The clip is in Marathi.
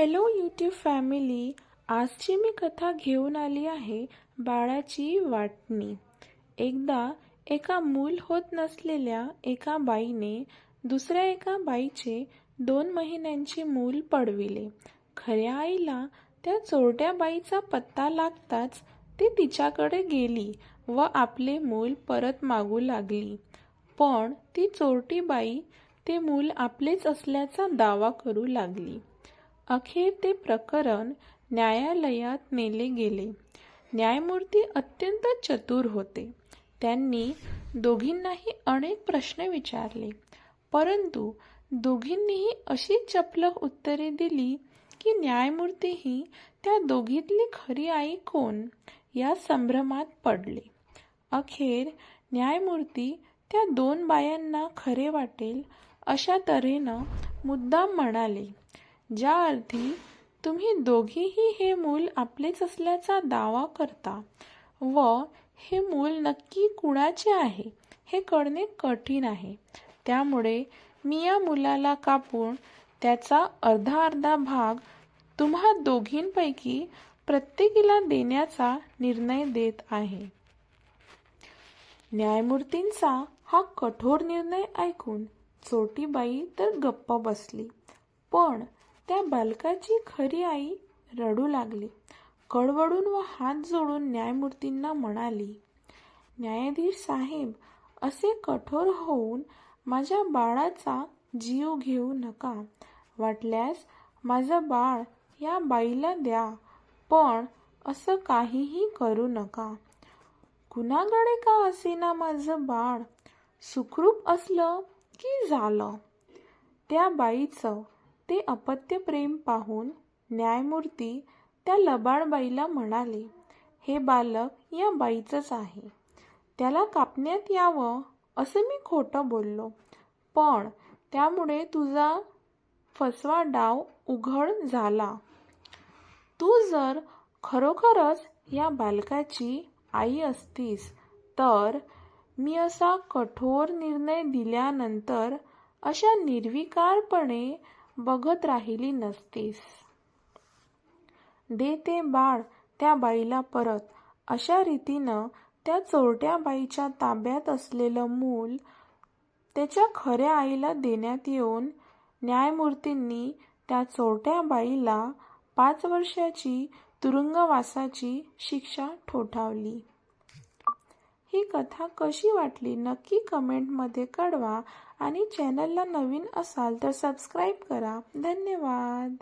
हॅलो यूट्यूब फॅमिली आजची मी कथा घेऊन आली आहे बाळाची वाटणी. एकदा एका मूल होत नसलेल्या एका बाईने दुसऱ्या एका बाईचे दोन महिन्यांचे मूल पडविले. खऱ्या आईला त्या चोरट्या बाईचा पत्ता लागताच ती तिच्याकडे गेली व आपले मूल परत मागू लागली. पण ती चोरटी बाई ते मूल आपलेच असल्याचा दावा करू लागली. अखेर ते प्रकरण न्यायालयात नेले गेले. न्यायमूर्ती अत्यंत चतुर होते. त्यांनी दोघींनाही अनेक प्रश्न विचारले. परंतु दोघींनीही अशी चपलक उत्तरे दिली की न्यायमूर्तीही त्या दोघीतली खरी आई कोण या संभ्रमात पडले. अखेर न्यायमूर्ती त्या दोन बायांना खरे वाटेल अशा तऱ्हेनं मुद्दाम म्हणाले ज्या अर्थी तुम्ही दोघीही हे मूल आपलेच असल्याचा दावा करता व हे मूल नक्की कुणाचे आहे हे कळणे कठीण आहे. त्यामुळे मी या मुलाला कापून त्याचा अर्धा अर्धा भाग तुम्हा दोघींपैकी प्रत्येकीला देण्याचा निर्णय देत आहे. न्यायमूर्तींचा हा कठोर निर्णय ऐकून चोटीबाई तर गप्प बसली. पण त्या बालकाची खरी आई रडू लागली. कडवडून व हात जोडून न्यायमूर्तींना म्हणाली न्यायाधीश साहेब असे कठोर होऊन माझ्या बाळाचा जीव घेऊ नका. वाटल्यास माझं बाळ या बाईला द्या पण असं काहीही करू नका. कुणाकडे का असेना माझं बाळ? सुखरूप असलं की झालं त्या बाईचं ते अपत्य प्रेम पाहून न्यायमूर्ती त्या लबाडबाईला म्हणाले हे बालक या बाईचंच आहे. त्याला कापण्यात यावं असं मी खोटं बोललो. पण त्यामुळे तुझा फसवा डाव उघड झाला. तू जर खरोखरच या बालकाची आई असतीस तर मी असा कठोर निर्णय दिल्यानंतर अशा निर्विकारपणे बघत राहिली नसतीस. दे ते बाळ त्या बाईला परत. अशा रीतीनं त्या चोरट्या बाईच्या ताब्यात असलेलं मूल त्याच्या खऱ्या आईला देण्यात येऊन न्यायमूर्तींनी त्या चोरट्या बाईला पाच वर्षाची तुरुंगवासाची शिक्षा ठोठावली. ही कथा कशी वाटली नक्की कमेंटमध्ये कळवा आणि चॅनलला नवीन असाल तर सबस्क्राईब करा. धन्यवाद.